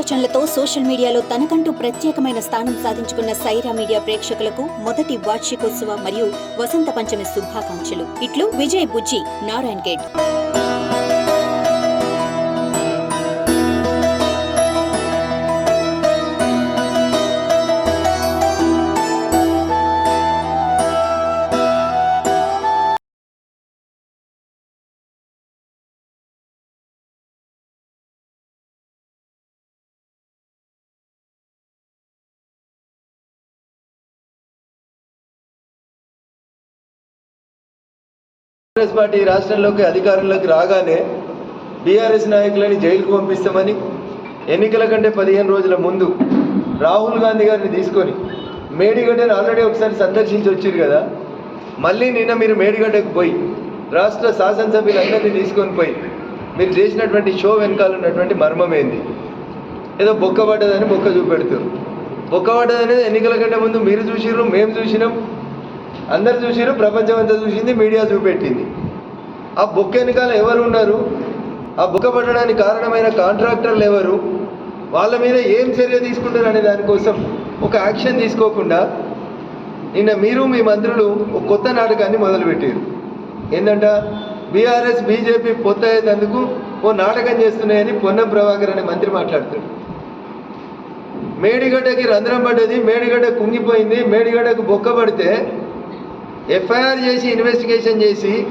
ఆలోచనలతో సోషల్ మీడియాలో తనకంటూ ప్రత్యేకమైన స్థానం సాధించుకున్న సైరా మీడియా ప్రేక్షకులకు మొదటి వార్షికోత్సవ మరియు వసంత పంచమి శుభాకాంక్షలు. ఇట్లు విజయ్ బుజ్జి నారాయణ్ గేట్. కాంగ్రెస్ పార్టీ రాష్ట్రంలోకి అధికారంలోకి రాగానే బీఆర్ఎస్ నాయకులని జైలుకు పంపిస్తామని ఎన్నికల కంటే పదిహేను రోజుల ముందు రాహుల్ గాంధీ గారిని తీసుకొని మేడిగడ్డను ఆల్రెడీ ఒకసారి సందర్శించి వచ్చారు కదా. మళ్ళీ నిన్న మీరు మేడిగడ్డకు పోయి రాష్ట్ర శాసనసభ్యులందరినీ తీసుకొని పోయి మీరు చేసినటువంటి షో వెనకాల ఉన్నటువంటి మర్మం ఏంది? ఏదో బొక్క పడ్డదని బొక్క చూపెడుతారు బొక్క పడ్డదనేది ఎన్నికల కంటే ముందు మీరు చూసిర్రు మేము చూసినాం అందరు చూసిరు ప్రపంచం అంతా చూసింది మీడియా చూపెట్టింది. ఆ బుక్ వెనకాల ఎవరు ఉన్నారు? ఆ బుక్క పడడానికి కారణమైన కాంట్రాక్టర్లు ఎవరు? వాళ్ళ మీద ఏం చర్య తీసుకుంటారు అనే దానికోసం ఒక యాక్షన్ తీసుకోకుండా నిన్న మీరు మీ మంత్రులు ఒక కొత్త నాటకాన్ని మొదలుపెట్టారు. ఏంటంట బీఆర్ఎస్ బీజేపీ పొత్త అయ్యేందుకు ఓ నాటకం చేస్తున్నాయని పొన్నం ప్రభాకర్ అనే మంత్రి మాట్లాడుతాడు మేడిగడ్డకి రంధ్రం పడ్డది మేడిగడ్డ కుంగిపోయింది మేడిగడ్డకు బొక్క పడితే ఎఫ్ఐఆర్ చేసి ఇన్వెస్టిగేషన్ చేసి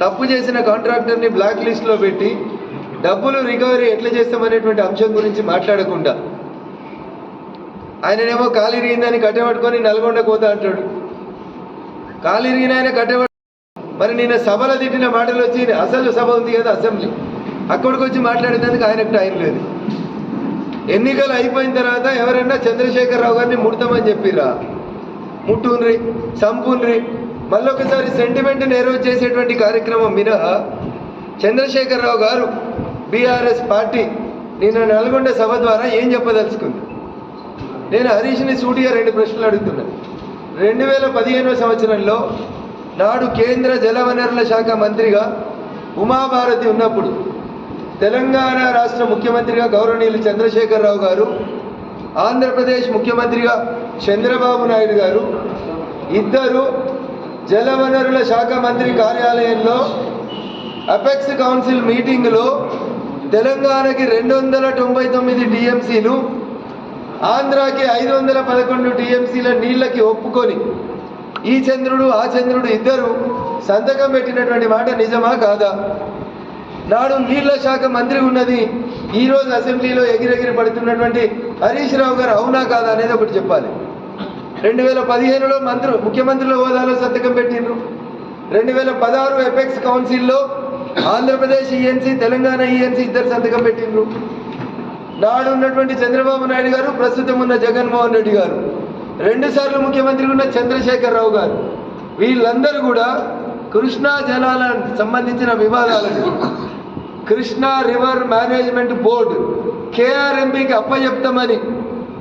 తప్పు చేసిన కాంట్రాక్టర్ని బ్లాక్ లిస్ట్లో పెట్టి డబ్బులు రికవరీ ఎట్లా చేస్తామనేటువంటి అంశం గురించి మాట్లాడకుండా ఆయననేమో కాలిరిగిందని కట్టబట్టుకొని నల్గొండ పోతా అంటాడు. కాలిరిగిన ఆయన మరి నిన్న సభలో తిట్టిన మాటలు వచ్చి అసలు సభ ఉంది కదా అసెంబ్లీ. అక్కడికి వచ్చి మాట్లాడేందుకు ఆయనకు టైం లేదు. ఎన్నికలు అయిపోయిన తర్వాత ఎవరైనా చంద్రశేఖరరావు గారిని ముడతామని చెప్పిరా. ముట్టున్రి సంపున్రి మళ్ళొకసారి సెంటిమెంట్ నెరవేరు చేసేటువంటి కార్యక్రమం మినహా చంద్రశేఖరరావు గారు బీఆర్ఎస్ పార్టీ నేను నల్గొండ సభ ద్వారా ఏం చెప్పదలుచుకుంది? నేను హరీష్ని సూటిగా రెండు ప్రశ్నలు అడుగుతున్నాను రెండు వేల పదిహేనవ సంవత్సరంలో నాడు కేంద్ర జలవనరుల శాఖ మంత్రిగా ఉమాభారతి ఉన్నప్పుడు తెలంగాణ రాష్ట్ర ముఖ్యమంత్రిగా గౌరవనీయులు చంద్రశేఖరరావు గారు ఆంధ్రప్రదేశ్ ముఖ్యమంత్రిగా చంద్రబాబు నాయుడు గారు ఇద్దరు జలవనరుల శాఖ మంత్రి కార్యాలయంలో అపెక్స్ కౌన్సిల్ మీటింగ్లో తెలంగాణకి రెండు వందల తొంభై తొమ్మిది టీఎంసీలు ఆంధ్రాకి ఐదు వందల పదకొండు టీఎంసీల నీళ్ళకి ఒప్పుకొని ఈ చంద్రుడు ఆ చంద్రుడు ఇద్దరు సంతకం పెట్టినటువంటి మాట నిజమా కాదా? నాడు నీళ్ళ శాఖ మంత్రి ఉన్నది ఈ రోజు అసెంబ్లీలో ఎగిరెగిరి పడుతున్నటువంటి హరీష్ రావు గారు అవునా కాదా అనేది ఒకటి చెప్పాలి. రెండు వేల పదిహేనులో మంత్రి ముఖ్యమంత్రుల హోదాలో సంతకం పెట్టిండ్రు. రెండు వేల పదహారు ఎపెక్స్ కౌన్సిల్లో ఆంధ్రప్రదేశ్ ఈఎన్సీ తెలంగాణ ఈఎన్సీ ఇద్దరు సంతకం పెట్టిండ్రు. నాడు ఉన్నటువంటి చంద్రబాబు నాయుడు గారు ప్రస్తుతం ఉన్న జగన్మోహన్ రెడ్డి గారు. రెండుసార్లు ముఖ్యమంత్రి ఉన్న చంద్రశేఖర్ రావు గారు. వీళ్ళందరూ కూడా కృష్ణా జలాల సంబంధించిన వివాదాలను కృష్ణా రివర్ మేనేజ్మెంట్ బోర్డు కేఆర్ఎంపీకి అప్పచెప్తామని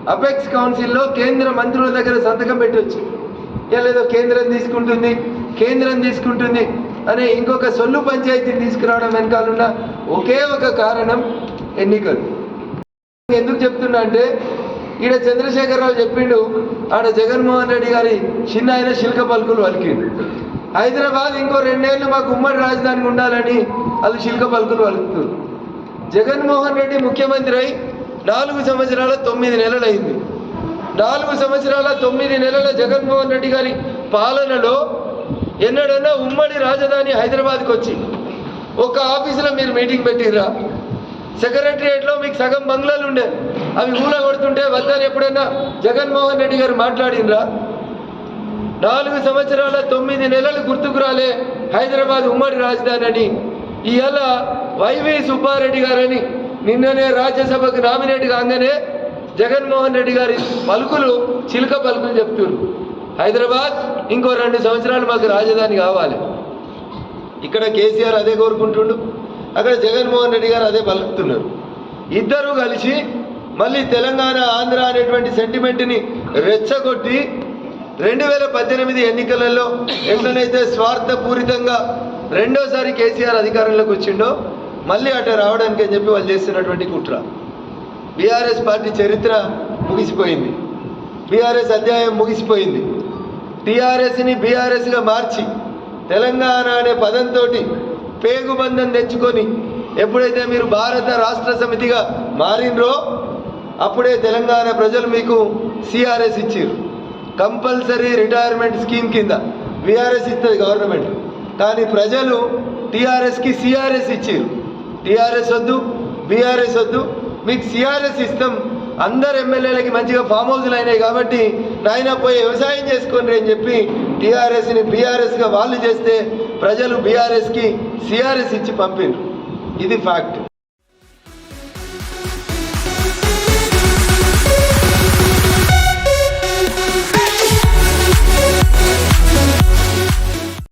అపెక్స్ కౌన్సిల్లో కేంద్ర మంత్రుల దగ్గర సంతకం పెట్టొచ్చు లేదో కేంద్రం తీసుకుంటుంది కేంద్రం తీసుకుంటుంది అనే ఇంకొక సొల్లు పంచాయతీని తీసుకురావడం వెనకాలన్న ఒకే ఒక కారణం ఎన్నికలు. ఎందుకు చెప్తున్నా అంటే ఈడ చంద్రశేఖరరావు చెప్పిండు ఆడ జగన్మోహన్ రెడ్డి గారి చిన్న ఆయన శిల్క పలుకులు వలికిండు హైదరాబాద్ ఇంకో రెండేళ్ళు మాకు ఉమ్మడి రాజధానికి ఉండాలని వాళ్ళు శిల్క పలుకులు పలుకుతారు జగన్మోహన్ రెడ్డి ముఖ్యమంత్రి అయి నాలుగు సంవత్సరాల తొమ్మిది నెలలైంది. నాలుగు సంవత్సరాల తొమ్మిది నెలల జగన్మోహన్ రెడ్డి గారి పాలనలో ఎన్నడన్నా ఉమ్మడి రాజధాని హైదరాబాద్కి వచ్చి ఒక ఆఫీసులో మీరు మీటింగ్ పెట్టిర్రా? సెక్రటరియట్లో మీకు సగం బంగ్లాలు ఉండే అవి ఊళ్ళో కొడుతుంటే వద్దని ఎప్పుడైనా జగన్మోహన్ రెడ్డి గారు మాట్లాడినరా నాలుగు సంవత్సరాల తొమ్మిది నెలలు గుర్తుకు రాలే హైదరాబాద్ ఉమ్మడి రాజధాని అని. ఇవాళ వైవి సుబ్బారెడ్డి గారని నిన్ననే రాజ్యసభకు నామినేట్ కాగానే జగన్మోహన్ రెడ్డి గారి పలుకులు చిలుక పలుకులు చెప్తున్నారు హైదరాబాద్ ఇంకో రెండు సంవత్సరాలు మాకు రాజధాని కావాలి. ఇక్కడ కేసీఆర్ అదే కోరుకుంటుండు అక్కడ జగన్మోహన్ రెడ్డి గారు అదే పలుకుతున్నారు. ఇద్దరూ కలిసి మళ్ళీ తెలంగాణ ఆంధ్ర అనేటువంటి సెంటిమెంట్ని రెచ్చగొట్టి రెండు వేల పద్దెనిమిది ఎన్నికలలో ఎట్లనైతే స్వార్థపూరితంగా రెండోసారి కేసీఆర్ అధికారంలోకి వచ్చిండో మళ్ళీ అటు రావడానికి అని చెప్పి వాళ్ళు చేస్తున్నటువంటి కుట్ర. బీఆర్ఎస్ పార్టీ చరిత్ర ముగిసిపోయింది. బీఆర్ఎస్ అధ్యాయం ముగిసిపోయింది. టీఆర్ఎస్ని బీఆర్ఎస్గా మార్చి తెలంగాణ అనే పదంతో పేగుబంధం తెచ్చుకొని ఎప్పుడైతే మీరు భారత రాష్ట్ర సమితిగా మారినరో అప్పుడే తెలంగాణ ప్రజలు మీకు సిఆర్ఎస్ ఇచ్చారు కంపల్సరీ రిటైర్మెంట్ స్కీమ్ కింద బీఆర్ఎస్ ఇస్తుంది గవర్నమెంట్. కానీ ప్రజలు టీఆర్ఎస్కి సిఆర్ఎస్ ఇచ్చారు టీఆర్ఎస్ వద్దు బీఆర్ఎస్ వద్దు మీకు సిఆర్ఎస్ ఇస్తాం. అందరు ఎమ్మెల్యేలకి మంచిగా ఫామ్ హౌస్లు అయినాయి కాబట్టి నాయన పోయి వ్యవసాయం చేసుకోండి అని చెప్పి టీఆర్ఎస్ని బీఆర్ఎస్గా వాళ్ళు చేస్తే ప్రజలు బీఆర్ఎస్కి సిఆర్ఎస్ ఇచ్చి పంపిండ్రు ఇది ఫ్యాక్ట్.